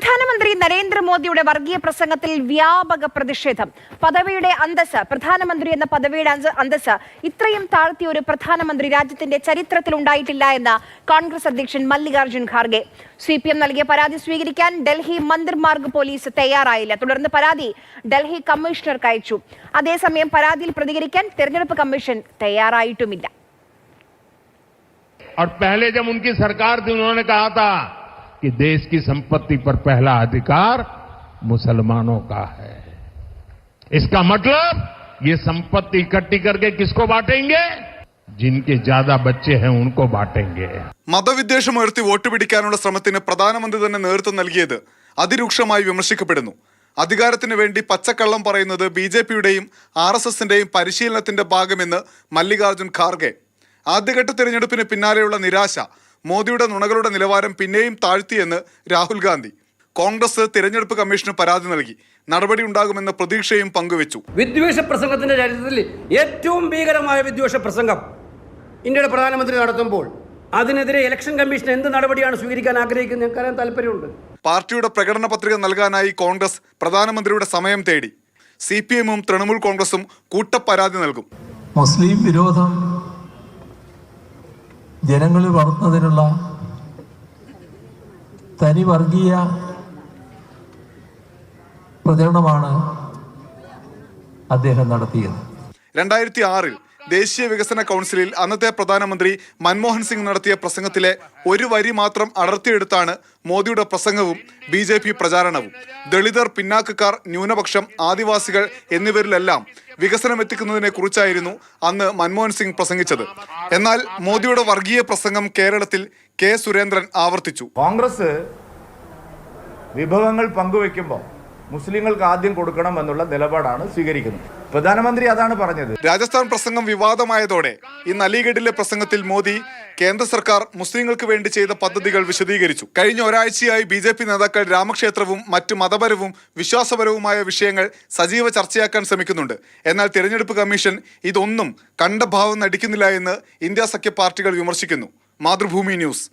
പ്രധാനമന്ത്രി നരേന്ദ്രമോദിയുടെ വർഗീയ പ്രസംഗത്തിൽ വ്യാപക പ്രതിഷേധം പദവിയുടെ അന്തസ് പ്രധാനമന്ത്രി എന്ന പദവിയുടെ അന്തസ് അന്തസ് ഇത്രയും താഴ്ത്തിയ ഒരു പ്രധാനമന്ത്രി രാജ്യത്തിന്റെ ചരിത്രത്തിൽ ഉണ്ടായിട്ടില്ല എന്ന് കോൺഗ്രസ് അധ്യക്ഷൻ Mallikarjun Kharge C P M നൽകിയ പരാതി സ്വീകരിക്കാൻ ഡൽഹി മന്ദിർമാർഗ് പോലീസ് തയ്യാറായില്ല തുടർന്ന് പരാതി ഡൽഹി കമ്മീഷണർക്ക് അയച്ചു അതേസമയം പരാതിയിൽ പ്രതികരിക്കാൻ തെരഞ്ഞെടുപ്പ് കമ്മീഷൻ തയ്യാറായിട്ടുമില്ല और पहले जब उनकी सरकार थी उन्होंने कहा था कि देश की संपत्ति पर पहला अधिकार मुसलमानों का है इसका मतलब ये संपत्ति इकट्ठी करके किसको बांटेंगे जिनके ज्यादा बच्चे हैं उनको बांटेंगे മതവിദ്വേഷം ഉയർത്തി വോട്ട് പിടിക്കാനുള്ള ശ്രമത്തിന് പ്രധാനമന്ത്രി തന്നെ നേതൃത്വം നൽകിയത് അതിരൂക്ഷമായി വിമർശിക്കപ്പെടുന്നു അധികാരത്തിന് വേണ്ടി പച്ചക്കള്ളം പറയുന്നത് ബി ജെ പിയുടെയും ആർ എസ് എസിന്റെയും പരിശീലനത്തിന്റെ ഭാഗമെന്ന് മല്ലികാർജ്ജുൻ ഖാർഗെ ആദ്യഘട്ട തിരഞ്ഞെടുപ്പിന് പിന്നാലെയുള്ള നിരാശ മോദിയുടെ നുണകളുടെ നിലവാരം പിന്നെയും താഴ്ത്തിയെന്ന് രാഹുൽ ഗാന്ധി. കോൺഗ്രസ് തിരഞ്ഞെടുപ്പ് കമ്മീഷന് പരാതി നൽകി. നടപടി ഉണ്ടാകുമെന്ന പ്രതീക്ഷയും പങ്കുവച്ചു. വിദ്വേഷ പ്രസംഗത്തിന്റെ ചരിത്രത്തിൽ ഏറ്റവും ഭീകരമായ വിദ്വേഷ പ്രസംഗം ഇന്ത്യയുടെ പ്രധാനമന്ത്രി നടത്തുമ്പോൾ അതിനെതിരെ ഇലക്ഷൻ കമ്മീഷൻ എന്ത് നടപടിയാണ് സ്വീകരിക്കാൻ ആഗ്രഹിക്കുന്നത്? ഞങ്ങൾക്ക് അറിയാൻ താല്പര്യമുണ്ട്. പാർട്ടിയുടെ പ്രകടന പത്രിക നൽകാനായി കോൺഗ്രസ് പ്രധാനമന്ത്രിയുടെ സമയം തേടി. സി പി എമ്മും തൃണമൂൽ കോൺഗ്രസും കൂട്ടപ്പരാതി നൽകും. മുസ്ലിം വിരോധം ജനങ്ങളിൽ വളർത്തുന്നതിനുള്ള തനി വർഗീയ പ്രചരണമാണ് അദ്ദേഹം നടത്തിയത്. രണ്ടായിരത്തി ആറിൽ ദേശീയ വികസന കൗൺസിലിൽ അന്നത്തെ പ്രധാനമന്ത്രി മൻമോഹൻ സിംഗ് നടത്തിയ പ്രസംഗത്തിലെ ഒരു വരി മാത്രം അടർത്തിയെടുത്താണ് മോദിയുടെ പ്രസംഗവും ബി ജെ പി പ്രചാരണവും. ദളിതർ പിന്നാക്കക്കാർ ന്യൂനപക്ഷം ആദിവാസികൾ എന്നിവരിലെല്ലാം വികസനം എത്തിക്കുന്നതിനെ കുറിച്ചായിരുന്നു അന്ന് മൻമോഹൻ സിംഗ് പ്രസംഗിച്ചത്. എന്നാൽ മോദിയുടെ വർഗീയ പ്രസംഗം കേരളത്തിൽ കെ സുരേന്ദ്രൻ ആവർത്തിച്ചു. കോൺഗ്രസ് വിഭവങ്ങൾ പങ്കുവെക്കുമ്പോൾ മുസ്ലിങ്ങൾക്ക് ആദ്യം കൊടുക്കണം എന്നുള്ള നിലപാടാണ് സ്വീകരിക്കുന്നത്. പ്രധാനമന്ത്രി അതാണ് പറഞ്ഞത്. രാജസ്ഥാൻ പ്രസംഗം വിവാദമായതോടെ ഇന്ന് അലിഗഡിലെ പ്രസംഗത്തിൽ മോദി കേന്ദ്ര സർക്കാർ മുസ്ലിങ്ങൾക്ക് വേണ്ടി ചെയ്ത പദ്ധതികൾ വിശദീകരിച്ചു. കഴിഞ്ഞ ഒരാഴ്ചയായി ബി ജെ പി നേതാക്കൾ രാമക്ഷേത്രവും മറ്റു മതപരവും വിശ്വാസപരവുമായ വിഷയങ്ങൾ സജീവ ചർച്ചയാക്കാൻ ശ്രമിക്കുന്നുണ്ട്. എന്നാൽ തിരഞ്ഞെടുപ്പ് കമ്മീഷൻ ഇതൊന്നും കണ്ട ഭാവം നടിക്കുന്നില്ല എന്ന് ഇന്ത്യ സഖ്യ പാർട്ടികൾ വിമർശിക്കുന്നു. മാതൃഭൂമി ന്യൂസ്.